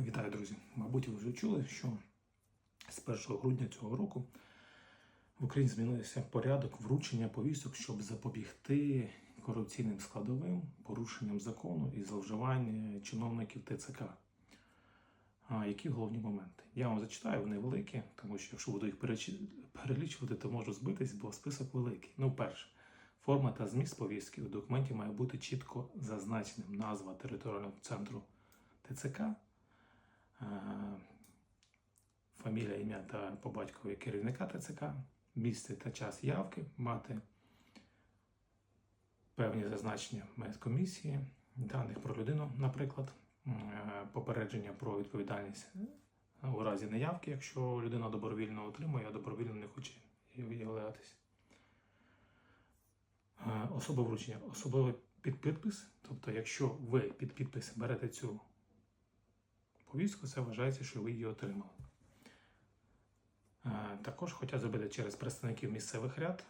Вітаю, друзі! Мабуть, ви вже чули, що з 1 грудня цього року в Україні змінився порядок вручення повісток, щоб запобігти корупційним складовим, порушенням закону і зловживання чиновників ТЦК. А які головні моменти? Я вам зачитаю, вони великі, тому що якщо буду їх перелічувати, то можу збитись, бо список великий. Ну, перше, форма та зміст повістки у документі має бути чітко зазначеним назва територіального центру ТЦК, фамілія, ім'я та по батькові керівника ТЦК, місце та час явки, мати певні зазначення медкомісії, даних про людину, наприклад, е, попередження про відповідальність у разі неявки, якщо людина добровільно отримує, а добровільно не хоче являтися. Е, Особа вручення, особливий під підпис, тобто, якщо ви під підпис берете цю повістку, це вважається, що ви її отримали. Е, Також хочуть зробити через представників місцевих ряд,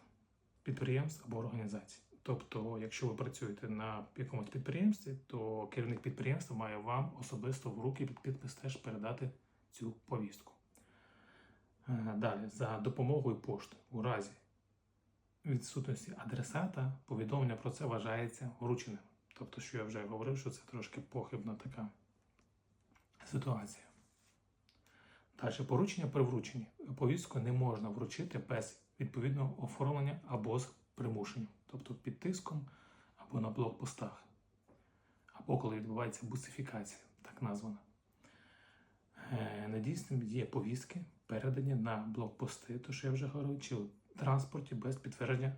підприємств або організацій. Тобто, якщо ви працюєте на якомусь підприємстві, то керівник підприємства має вам особисто в руки під підпис теж передати цю повістку. Е, Далі, за допомогою пошти у разі відсутності адресата, повідомлення про це вважається врученим. Тобто, що я вже говорив, що це трошки похибна така ситуація. Далі поручення при врученні. Повістку не можна вручити без відповідного оформлення або з примушенням, тобто під тиском або на блокпостах, або коли відбувається бусифікація, так названа. Е, Недійсним є повістки, передані на блокпости, то що я вже говорив, чи в транспорті без підтвердження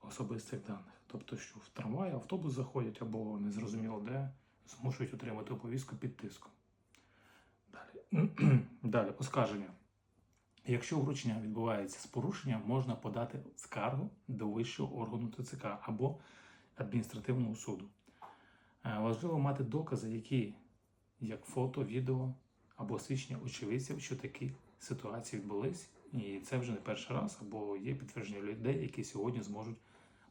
особистих даних. Тобто, що в трамвай, автобус заходять або незрозуміло де, змушують отримати повістку під тиском. Далі. Оскарження. Якщо вручення відбувається з порушенням, можна подати скаргу до вищого органу ТЦК або адміністративного суду. Е, Важливо мати докази, які як фото, відео або свідчення очевидців, що такі ситуації відбулись, і це вже не перший раз, або є підтвердження людей, які сьогодні зможуть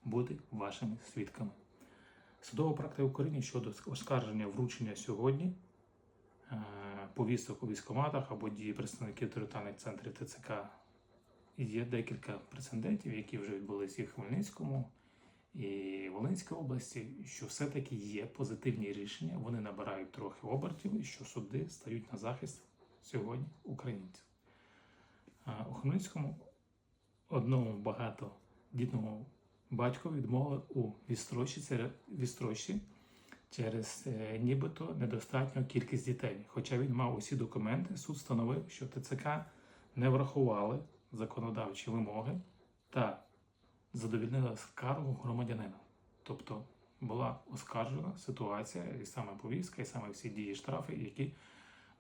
бути вашими свідками. Судова практика в Україні щодо оскарження вручення сьогодні повісток у військкоматах або дії представників територіальних центрів ТЦК. Є декілька прецедентів, які вже відбулися і в Хмельницькому, і Волинській області, що все-таки є позитивні рішення, вони набирають трохи обертів, і що суди стають на захист сьогодні українців. А У Хмельницькому одному багатодітному батьку відмовили у відстрочці через е, нібито недостатню кількість дітей. Хоча він мав усі документи, суд встановив, що ТЦК не врахували законодавчі вимоги та задовільнили скаргу громадянина. Тобто була оскаржена ситуація, і саме повістка, і саме всі дії штрафи, які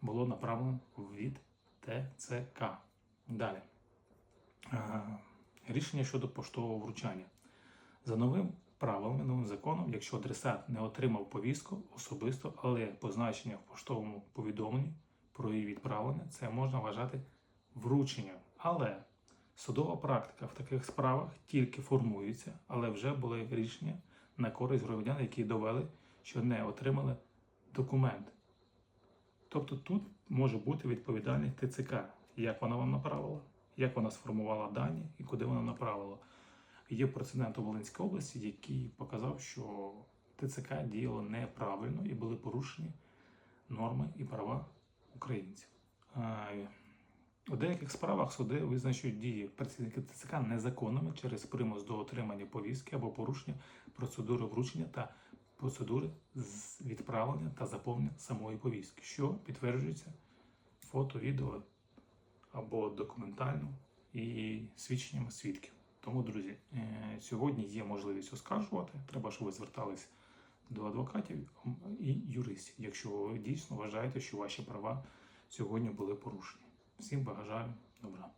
було направлено від ТЦК. Далі. Е, Рішення щодо поштового вручання. За новим правилами, новим законом, якщо адресат не отримав повістку особисто, але позначення в поштовому повідомленні про її відправлення, це можна вважати врученням. Але судова практика в таких справах тільки формується, але вже були рішення на користь громадян, які довели, що не отримали документ. Тобто тут може бути відповідальність ТЦК, як вона вам направила, як вона сформувала дані і куди вона направила. Є прецедент у Волинській області, який показав, що ТЦК діяло неправильно і були порушені норми і права українців. У деяких справах суди визначують дії працівників ТЦК незаконними через примус до отримання повістки або порушення процедури вручення та процедури відправлення та заповнення самої повістки, що підтверджується фото, відео або документально і свідченнями свідків. Тому, друзі, е, сьогодні є можливість оскаржувати. Треба, щоб ви звертались до адвокатів і юристів, якщо ви дійсно вважаєте, що ваші права сьогодні були порушені. Всім бажаю добра.